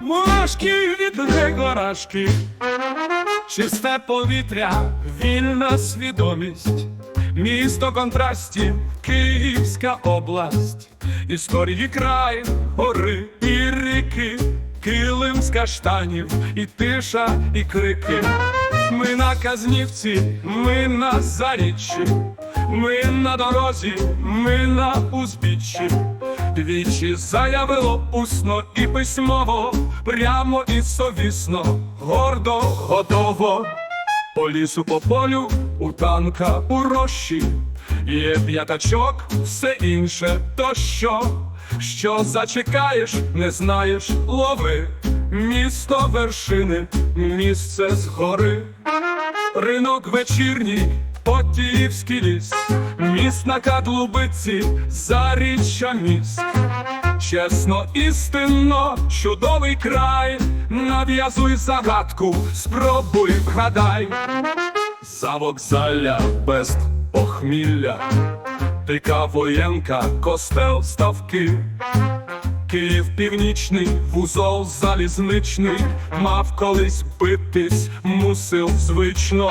Мурашки від Григорашки, чисте повітря, вільна свідомість, місто контрастів, Київська область, історії край, гори і ріки, килим з каштанів, і тиша, і крики. Ми на Казнівці, ми на Заріччі, ми на дорозі, ми на узбіччі. Двічі заявило усно і письмово, прямо і совісно, гордо, готово. По лісу, по полю, у танка, у рощі, є п'ятачок, все інше, то що? Що зачекаєш, не знаєш, лови, місто вершини, місце згори. Ринок вечірній, Потіївський ліс, міст на Кадлубиці, заріччя міст. Чесно, істинно, чудовий край, нав'язуй загадку, спробуй вгадай. За вокзалля без похмілля, дика воєнка, костел, ставки. Київ північний, вузол залізничний, мав колись битись, мусив звично.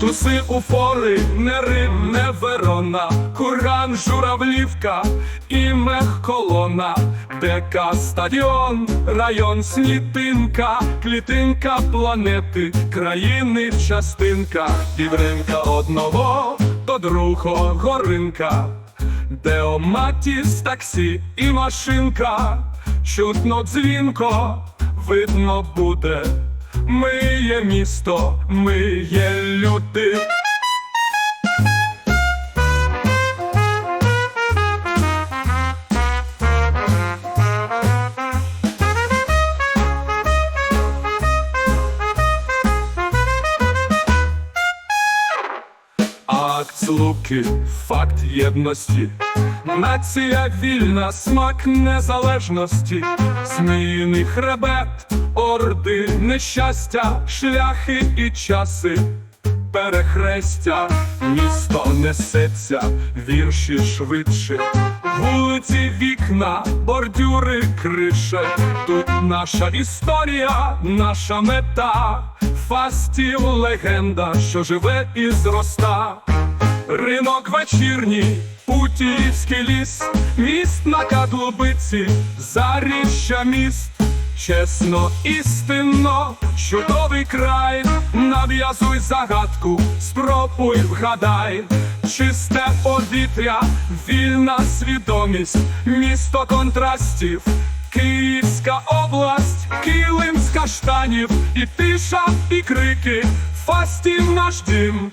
Туси у фори, не Рим, не Верона, Курган, Журавлівка і мехколона, ДК стадіон, район Снітинка, клітинка планети, країни частинка, Дівринка одного до другого горинка. Деоматіс, таксі і машинка, чутно дзвінко, видно буде. Ми є місто, ми є люди. Акт злуки, факт єдності, нація вільна, смак незалежності, зміїний хребет, орди, нещастя, шляхи і часи, перехрестя, місто несеться, вірші швидше, вулиці, вікна, бордюри, криші. Тут наша історія, наша мета, фастів легенда, що живе і зроста. Ринок вечірній, Путіївський ліс, міст на Кадлубиці, заріща міст. Чесно, істинно, чудовий край, нав'язуй загадку, спробуй вгадай, чисте повітря, вільна свідомість, місто контрастів, Київська область, килим з каштанів, і тиша, і крики, фастів наш дім,